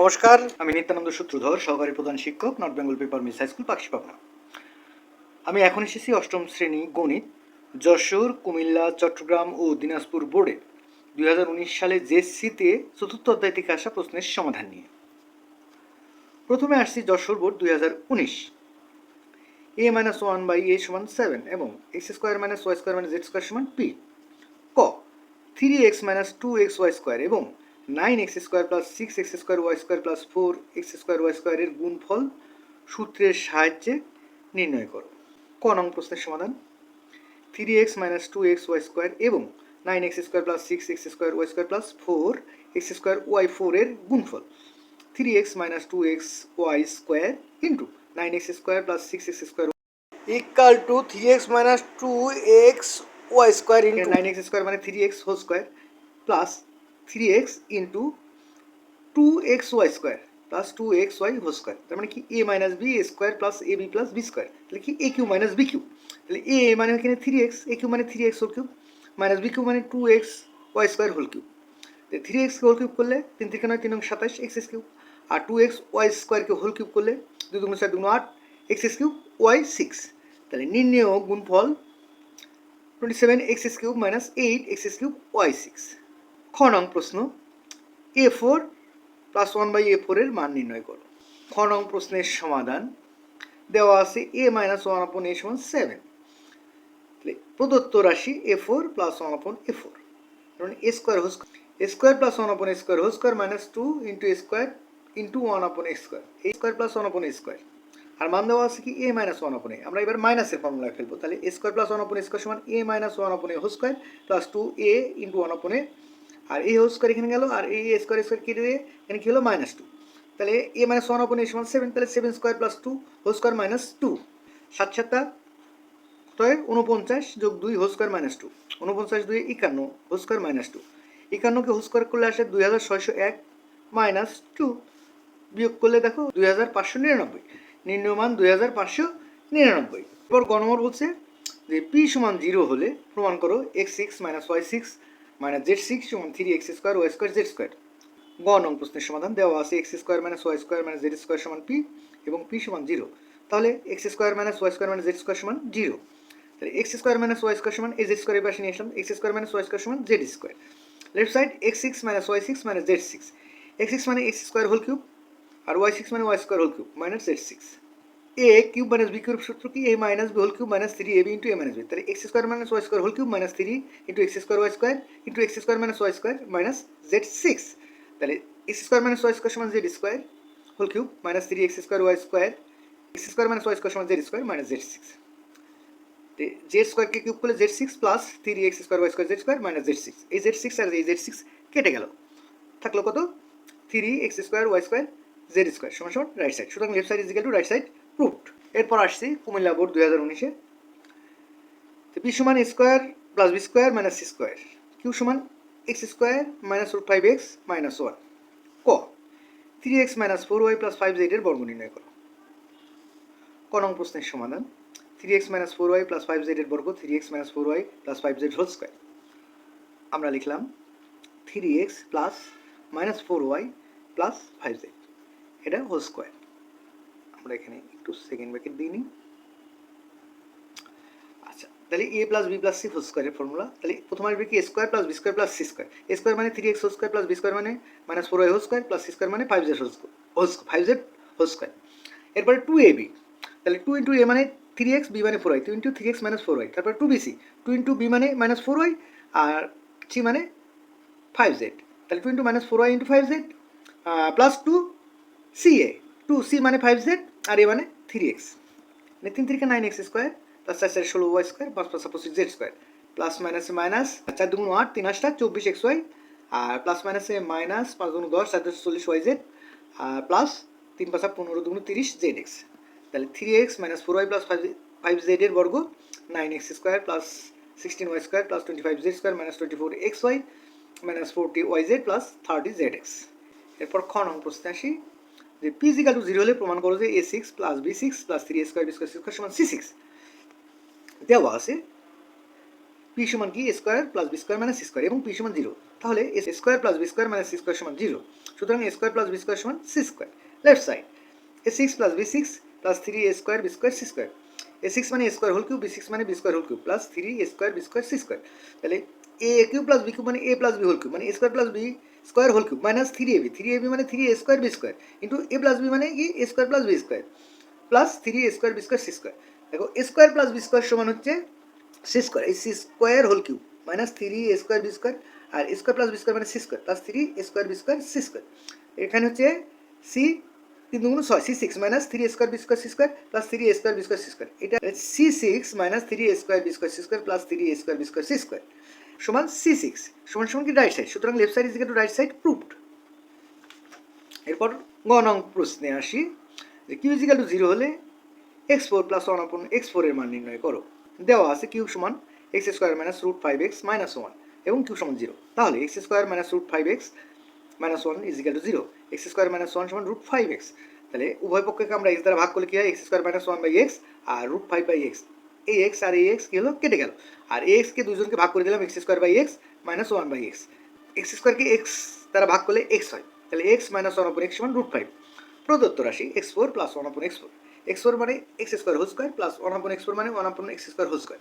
নমস্কার। আমি নিত্যানন্দ সূত্রধর, সহকারী প্রধান শিক্ষক North Bengal paper mills high school Pakshi Pabna আমি এখন এসেছি অষ্টম শ্রেণি গণিত, যশোর, কুমিল্লা, চট্টগ্রাম ও দিনাজপুর বোর্ডে। দুই হাজার উনিশ সালে জেএসসিতে চতুর্থ অধ্যায় থেকে আসা প্রশ্নের সমাধান নিয়ে। প্রথমে আসছি যশোর বোর্ড, দুই হাজার উনিশ। A minus one by A সমান সেভেন এবং X square minus Y square minus Z square সমান পি ক three X minus two X Y square এবং nine X square plus six X square Y square plus four X square Y স্কোয়ারের গুণফল সূত্রের সাহায্যে নির্ণয় করো। ক নং প্রশ্নের সমাধান। Three X minus two X Y square এবং nine X square plus six X square Y square plus four X square Y ফোরের গুণফল। Three X minus two X Y square into nine X square plus six X square equal to three X minus two X Y square into nine X square মানে three X whole square plus three X into two X Y square plus two X Y whole square তার মানে কি A minus B A square plus A B plus B square তাহলে কি A cube minus B cube তাহলে এ মানে এখানে three x এ cube মানে three X whole cube minus B cube মানে two X Y square whole cube three এক্সকে whole cube করলে তিন থেকে নয়, তিন সাতাশ এক্স এস কিউব আর টু এক্স ওয়াই স্কোয়ারকে হোল কিউব করলে দুই দুগুণ চার দুগুণ আট X S cube Y six তাহলে নির্ণেয় গুণফল twenty seven X S cube minus eight X S cube Y six খ নং প্রশ্ন A four plus one by A ফোরের মান নির্ণয় করো। খ নং প্রশ্নের সমাধান দেওয়া আছে এ মাইনাস ওয়ান আপন এ সমান সেভেন প্রদত্ত রাশি এ ফোর প্লাস ওয়ান আপন এ ফোর কারণ A square whole square plus one upon square whole square minus two into square into one upon square A square plus one upon square আর মান দেওয়া আছে কি এ minus one upon এ আমরা এবার মাইনাসের formula ফেলব তাহলে square plus one upon square সমান A minus one upon A whole square plus two A into one upon A আর এই হোল স্কোয়ার এখানে গেল, আর এই স্কোয়ার স্কোয়ার কেটে দিয়ে এখানে কি হলো? মাইনাস টু তাহলে a minus one upon a সমান সেভেন তাহলে seven square plus two whole square minus two সাত সাতটা কত হয় উনপঞ্চাশ যোগ দুই হোল স্কোয়ার মাইনাস টু উনপঞ্চাশ দুই, একান্ন হোল স্কোয়ার মাইনাস টু একান্নকে হোল স্কোয়ার করলে আসে দুই হাজার ছয়শো এক মাইনাস টু বিয়োগ করলে দেখো দুই হাজার পাঁচশো নিরানব্বই। নির্ণয় মান দুই হাজার পাঁচশো নিরানব্বই। এরপর গণমর বলছে যে পি সমান জিরো হলে প্রমাণ করো X six minus Y six minus Z six সমান three X square Y square Z square গ নং প্রশ্নের সমাধান দেওয়া আছে X square minus Y square minus Z square সমান পি এবং পি সমান জিরো তাহলে X square minus Y square minus Z square সমান জিরো তাহলে X square minus Y square সমান এই জেড স্কোয়ার পাশে নিয়ে আসলাম X square minus Y square সমান Z square left side X six minus Y six minus Z six X six মানে x square whole cube আর Y six মানে Y square whole cube minus Z six A cube minus B cube সূত্র কি A minus B whole cube minus three A B into A minus B তাহলে X square minus Y square whole cube minus three into X square Y square into X square minus Y square minus Z six তাহলে X square minus Y square সমান Z square whole cube minus three X square Y square X square minus Y square সমান Z square minus Z six Z স্কোয়ারকে cube করলে Z six plus three X square Y square Z square minus Z six এই Z six আর এই Z six কেটে গেল। থাকল কত? Three X square Y square Z square সমান সমান রাইট সাইড সুতরাং left side is equal to right side proved এরপর আসছি কুমিল্লা বোর্ড দুই হাজার উনিশে। পি সমান square plus B square minus C square. Q সমান X square minus root five X minus one. ক? Three X minus four Y plus five জেডের বর্গ নির্ণয় করো। ক নং প্রশ্নের সমাধান। Three X minus four Y plus five জেডের বর্গ three X minus four Y plus five Z whole square. আমরা লিখলাম three X plus minus four Y plus five Z. এটা হোল স্কোয়ার। আমরা এখানে একটু সেকেন্ড ব্র্যাকেট দিই নিই আচ্ছা তাহলে A plus B plus C whole স্কোয়ারের ফর্মুলা তাহলে প্রথম আসবে কি? Square plus B square plus C square A square মানে three X whole square plus B square মানে minus four Y whole square plus C square মানে five Z whole whole five Z whole square এরপরে two A B তাহলে two into এ মানে three x B মানে four Y two into three X minus four Y তারপর two B C two into B মানে minus four Y আর C মানে five Z তাহলে two into minus four Y into five Z plus two C A two C মানে five Z আর এ মানে three X মানে তিন তিরিকে নাইন এক্স স্কোয়ার প্লাস চার চার ষোলো ওয়াই স্কোয়ার পাঁচ পাঁচ পঁচিশ জেড স্কোয়ার প্লাস মাইনাসে মাইনাস চার দুগুণ আট, তিন আটটা, চব্বিশ এক্স ওয়াই আর প্লাস মাইনাসে মাইনাস পাঁচ দুগুণ দশ, চার দুশো চল্লিশ ওয়াই জেড আর প্লাস তিন পাঁচা পনেরো দুগুণ তিরিশ জেড এক্স তাহলে three X minus four Y plus five five জেডের বর্গ nine X square plus sixteen Y square plus twenty five Z square minus twenty four X Y minus forty Y Z plus thirty Z X এরপর খ নং প্রশ্নে আসি। যে P is equal to zero হলে প্রমাণ করো যে A six plus B six plus three square B square square সমান সি সিক্স দেওয়া আছে পি সমান কি? A square plus B square মানে সি স্কোয়ার এবং পি সমান জিরো তাহলে A square plus B square minus C square সমান জিরো সুতরাং A square plus B square সমান C square left side A six plus B six plus three A square B square C square a six মানে square whole cube b six মানে b square whole cube plus three a square b square c square তাহলে a cube plus b cube মানে a plus b whole cube মানে a square plus b square whole cube minus three a b three a b মানে three a square b square into a plus b মানে কি a square plus b square plus three a square b square c square দেখো a square plus b square সমান হচ্ছে c square এই c square whole cube minus three a square b square R square plus B square মানে c square plus three a square b square c square এখানে হচ্ছে c তিন দুগুণ ছয় c six minus three square b square c square plus three square b square c square এটা c six minus three square b square c square plus three square b square c square সমান C six সমান সমান কি right side সুতরাং left side is to right side proved এরপর গ নং প্রশ্নে আসি যে q is equal to zero হলে x four plus one upon x ফোরের মান নির্ণয় করো। দেওয়া আছে কিউ সমান x square minus root five x minus one এবং কিউ সমান জিরো তাহলে x square minus root five x minus one is equal to zero x square minus one সমান রুট ফাইভ এক্স তাহলে উভয় পক্ষকে আমরা এক্স দ্বারা ভাগ করলে কি হয়? X square minus one by x R root five by x এই এক্স আর এই এক্স কি হলো? কেটে গেল। আর এক্সকে দুজনকে ভাগ করে দিলাম x square by x minus one by x x স্কোয়ারকে এক্স দ্বারা ভাগ করলে এক্স হয়। তাহলে x minus one upon x সমান রুট ফাইভ প্রদত্ত রাশি x four plus one upon x four x four মানে x square whole square plus one upon x four মানে one upon x square whole square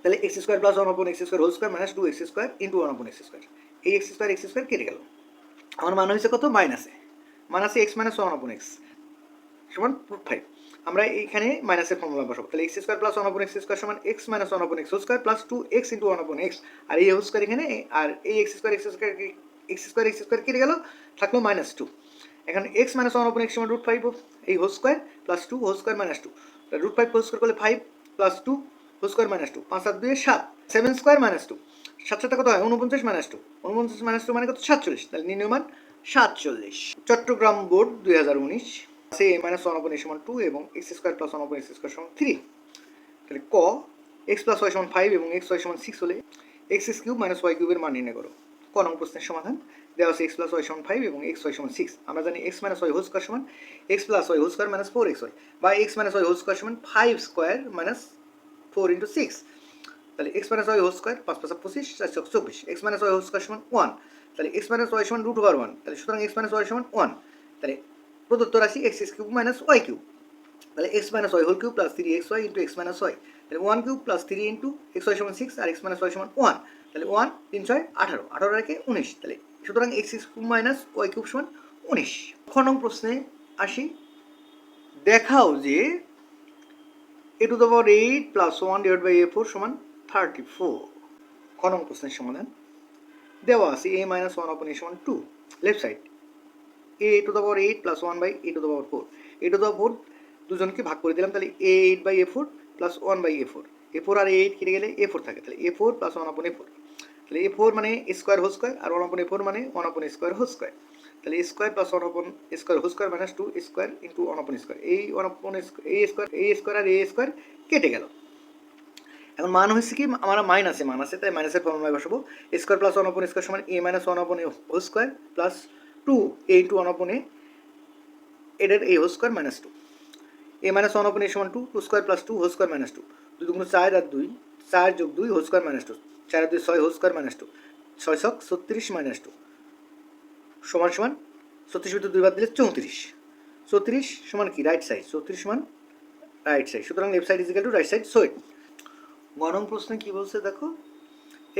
তাহলে x square plus one upon x square whole square minus two x square into one upon x square এই x square x square কেটে গেল। আমার মান হয়েছে কত? মাইনাসে মাইনাসে x minus one upon x সমান রুট ফাইভ আমরা এইখানে মাইনাসের ফর্মুলা বসাবো। তাহলে x square plus one upon x square সমান x minus one upon x square plus two x into one upon x আর এই হোল স্কোয়ার এখানে, আর এই x square x square x square x square কেটে গেল, থাকল মাইনাস টু এখানে x minus one upon x সমান রুট ফাইভ এই whole square plus two whole square minus two root five whole square করলে five plus two whole square minus two পাঁচ সাত দুই সাত সেভেন স্কোয়ার মাইনাস টু সাত সাথে কত হয়? উনপঞ্চাশ মাইনাস টু উনপঞ্চাশ মাইনাস টু মানে কত? সাতচল্লিশ। তাহলে নির্ণয় সাতচল্লিশ। চট্টগ্রাম বোর্ড দুই হাজার উনিশ। সে a minus one upon a সমান টু এবং x square plus one upon x square সমান থ্রি। তাহলে ক? এক্স প্লাস ওয়াই সমান ফাইভ এবং এক্স ওয়াই সমান সিক্স হলে x x cube minus y কিউবের মান নির্ণয় করো। ক নং প্রশ্নের সমাধান? দেওয়া আছে এক্স প্লাস ওয়াই সমান ফাইভ এবং এক্স ওয়াই সমান সিক্স। আমরা জানি x minus y whole square সমান x plus y whole square minus four x y বা x minus y whole square সমান five square minus four into six. তাহলে x minus y whole square পাঁচ পাঁচ পঁচিশ চার চক চব্বিশ। X minus y whole square সমান ওয়ান। তাহলে এক্স মাইনাস ওয়াই সমান রুট ওভার ওয়ান। তাহলে সুতরাং এক্স মাইনাস ওয়াই সমান ওয়ান। তাহলে প্রদত্ত রাশি x x cube minus y cube তাহলে x minus y whole cube plus three x y into x minus y তাহলে one cube plus three into x y সমান six আর x minus Y সমান one তাহলে one তিন, ছয়, আঠারো। আঠারো রেখে উনিশ। তাহলে সুতরাং x x cube minus y cube সমান উনিশ। খ নং প্রশ্নে আসি। দেখাও যে a to the power eight plus one divide by a four সমান থার্টি ফোর খ নং প্রশ্নের সমাধান। দেওয়া আছে a minus one upon a সমান two left side a to the power eight plus one by a to the power four a to the four দুজনকে ভাগ করে দিলাম, তাহলে a eight by a four plus one by a four a four R eight কেটে গেলে এ four থাকে, তাহলে a four plus one upon A four তাহলে এ ফোর মানে স্কোয়ার হোল স্কোয়ার আর ওয়ান আপন এ ফোর মানে one upon square whole square তাহলে square plus one upon square whole square minus two square into one upon square এই one upon এই square এই square আর এই square কেটে গেল। এখন মান হচ্ছে কি, আমার মাইনাসে মান আছে তাই মাইনাসের ফর্মুলায় বসাবো। Square plus one upon square সমান a minus one upon whole square plus two a into one upon a এটার a whole square minus two a minus one upon a সমান two two square plus two whole square minus two দুই দুগুণ চার আর দুই, চার যোগ দুই whole square minus two চার দুই ছয় হোল স্কোয়ার মাইনাস টু ছয় ছক ছত্রিশ মাইনাস টু সমান সমান ছত্রিশ ভিতরে দুই বাদ দিলে চৌত্রিশ। চৌত্রিশ সমান কি? রাইট সাইড চৌত্রিশ সমান রাইট সাইড সুতরাং left side is equal to right side sweat গণং প্রশ্নে কি বলছে দেখো?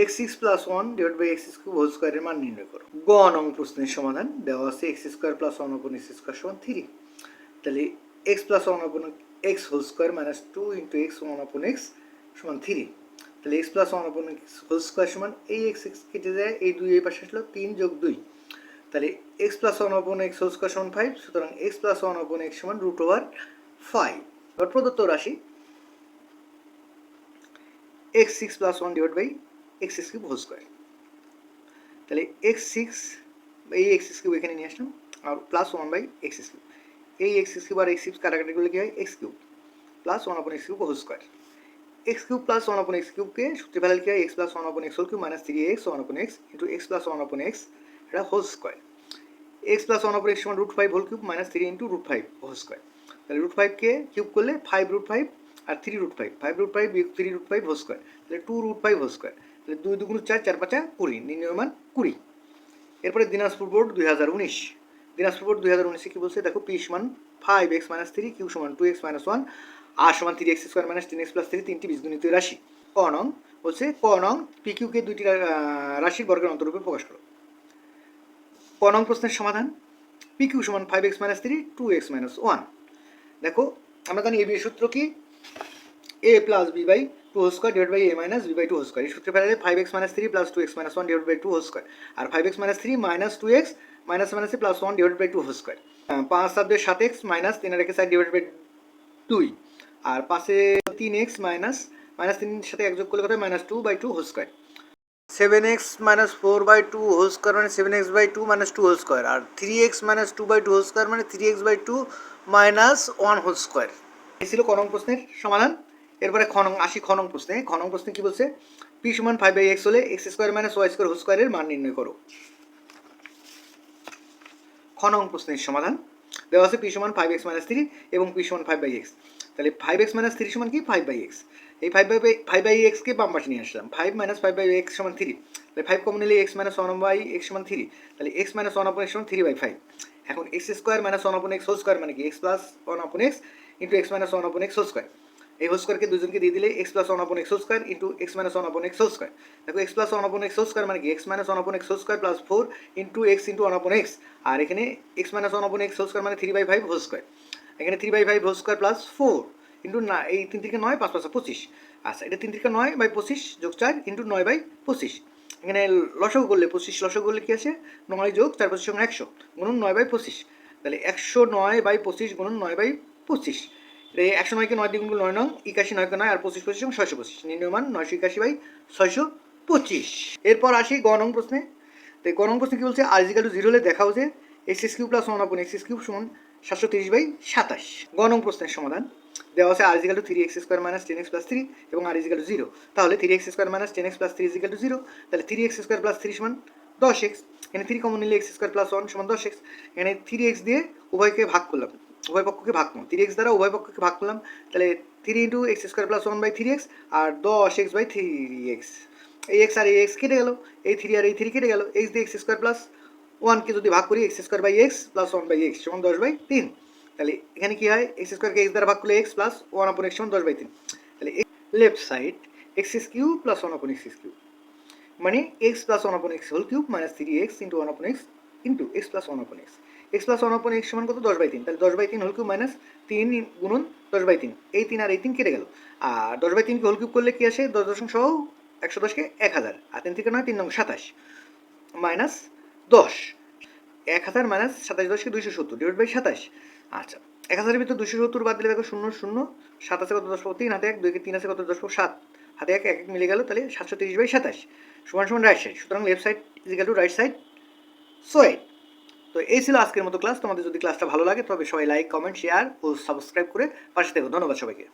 X six plus one divide by x square whole স্কোয়ারের মান নির্ণয় করো। গ নং প্রশ্নের সমাধান দেওয়া আছে x square plus one upon x square সমান থ্রি তাহলে x plus one upon x whole square minus two into x one upon x সমান থ্রি তাহলে x plus one upon x whole square সমান এই এক্স এক্স কেটে যায়, এই দুই এই পাশে আসলো তিন যোগ দুই। তাহলে x plus one upon x whole square সমান ফাইভ সুতরাং x plus one upon x সমান রুট ওভার ফাইভ এবার প্রদত্ত রাশি, x six plus one divide by x cube whole square তাহলে এক্স সিক্স এই এক্স এক্স কিউব এখানে নিয়ে আসলাম, আর plus one by x x cube এই এক্স এক্স কিউব আর এক্স সিক্স কাটাকাটি করলে কী হয়? X cube plus one upon x cube whole square x cube plus one upon x কিউবকে সূত্রে ফেলালে কী হয়? X plus one upon x whole cube minus three x one upon x into x plus one upon x এটা whole square x plus one upon x সমান root five whole cube minus three into root five whole square তাহলে root ফাইভকে cube করলে five root five আর three root five five root five three root five whole square তাহলে two root five whole square তাহলে দুই দুগুণ চার চার পাঁচা কুড়ি নির্ণয় মান কুড়ি। এরপরে দিনাজপুর বোর্ড দুই হাজার উনিশ। দিনাজপুর বোর্ড দুই হাজার উনিশে কী বলছে? দেখো, পি সমান five x minus three q সমান two x minus one r সমান three x square minus ten x plus three তিনটি বীজগণিত রাশি। ক নং বলছে, ক নং পি কিউকে দুইটি রাশির বর্গের অন্তরূপে প্রকাশ করো। ক নং প্রশ্নের সমাধান। পি কিউ সমান five x minus three two x minus one দেখো, আমরা জানি এ বি সূত্র কি? A plus b by two whole square divide by a minus b by two whole square এই সূত্রে ফেলালে five x minus three plus two x minus one divide by two whole square R five x minus three minus two x minus minus plus one divide by two whole square পাঁচ সাত দুই সাত x minus তিন রেখে side divide by দুই। আর পাশে তিন x minus minus তিনের সাথে এক যোগ করলে কত minus two by two whole square seven x minus four by two whole square মানে seven x by two minus two whole square R three x minus two by two whole square মানে three x by two minus one whole square এই ছিল কনং প্রশ্নের সমাধান। এরপরে খনং আসি খনং প্রশ্নে। খনং প্রশ্নে কি বলছে? পি সমান ফাইভ বাই এক্স হলে x square minus y square whole স্কোয়ারের মান নির্ণয় করো। খনং প্রশ্নের সমাধান। দেওয়া আছে পি সমান ফাইভ এক্স মাইনাস থ্রি এবং পি সমান ফাইভ বাই এক্স তাহলে ফাইভ এক্স মাইনাস থ্রি সমান কি? ফাইভ বাই এক্স এই ফাইভ বাই ফাইভ বাই এক্সকে বাম পাশে নিয়ে আসলাম। Five minus five by x সমান থ্রি তাহলে ফাইভ কমন নিলে x minus one by x সমান থ্রি তাহলে x minus one upon x সমান থ্রি বাই ফাইভ এখন x square minus one upon x whole square মানে কি? X plus one upon x into x minus one upon x whole square এই whole স্কোয়ারকে দুজনকে দিয়ে দিলে x plus one upon x square into x minus one upon x square দেখো x plus one upon x square মানে কি? X minus one upon x square plus four into x into one upon x আর এখানে x minus one upon x square মানে three by five whole square এখানে three by five whole square plus four into না এই তিন থেকে নয়, পাঁচ পাঁচশো পঁচিশ। আচ্ছা এটা তিন থেকে নয় বাই পঁচিশ যোগ চার ইন্টু নয় বাই পঁচিশ। এখানে লসক করলে পঁচিশ লসক করলে কি আছে নয় যোগ চার পঁচিশ সঙ্গে একশো, গুণন নয় বাই পঁচিশ। তাহলে একশো নয় বাই পঁচিশ গুণন নয় বাই পঁচিশ। একশো নয়কে নয় দ্বিগুণ নয় নং, একাশি নয়কে নয় আর পঁচিশ পঁচিশ ছয়শো পঁচিশ। নির্ণয় মান নয়শো একাশি বাই ছয়শো পঁচিশ। এরপর আসি গ নং প্রশ্নে। তো গ নং প্রশ্নে কী বলছে? আর ইজিক্যাল টু জিরো হলে দেখাও যে x x cube plus one upon x x cube সমান সাতশো তিরিশ বাই সাতাশ। গ নং প্রশ্নের সমাধান। দেওয়া আছে R equal to three x square minus ten x plus three এবং আর ইজিক্যাল টু জিরো তাহলে three x square minus ten x plus three equal to zero তাহলে three x square plus three সমান দশ x এখানে three common নিলে x square plus one সমান দশ x এখানে থ্রি এক্স দিয়ে উভয়কে ভাগ করলাম। উভয় পক্ষকে ভাগ করলাম। থ্রি এক্স দ্বারা উভয় পক্ষকে ভাগ করলাম। তাহলে three into x square plus one by three x আর দশ এক্স বাই থ্রি এক্স এই এক্স আর এই এক্স কেটে গেল। এই থ্রি আর এই থ্রি কেটে গেল। এক্স দিয়ে এক্স স্কোয়ার প্লাস ওয়ানকে যদি ভাগ করি x square by x plus one by x সমান দশ বাই তিন। তাহলে এখানে কি হয়? এক্স স্কোয়ারকে এক্স দ্বারা ভাগ করলে x plus one upon x সমান দশ বাই তিন। তাহলে left side x s cube plus one upon x s cube মানে x plus one upon x whole cube minus three x into one upon x into x plus one upon x x plus one upon x সমান কত? দশ by তিন। তাহলে দশ by তিন whole cube minus তিন গুণন দশ বাই তিন। এই তিন আর এই তিন কেটে গেল। আর দশ বাই তিনকে হোল কিউব করলে কী আসে? দশ দশমিক সহ একশো দশকে এক হাজার। আর তিন থেকে নয়, তিন নং সাতাশ। মাইনাস দশ। এক হাজার মাইনাস সাতাশ দশকে দুইশো সত্তর ডিভাইড বাই সাতাশ। আচ্ছা এক হাজারের ভিতর দুশো সত্তর বাদ দিলে দেখো শূন্য শূন্য। সাত আছে কত দশ পাবো? তিন। হাতে এক, দুইকে তিন আছে কত? দশ পাবো সাত। হাতে এক এক মিলে গেল, তাহলে সাতশো তিরিশ বাই সাতাশ। সমান সমান রাইট সাইড সুতরাং left side equal to right side so তো এই ছিল আজকের মতো ক্লাস তোমাদের যদি ক্লাসটা ভালো লাগে, তবে সবাই লাইক কমেন্ট শেয়ার ও সাবস্ক্রাইব করে পাশে থেকো। ধন্যবাদ সবাইকে।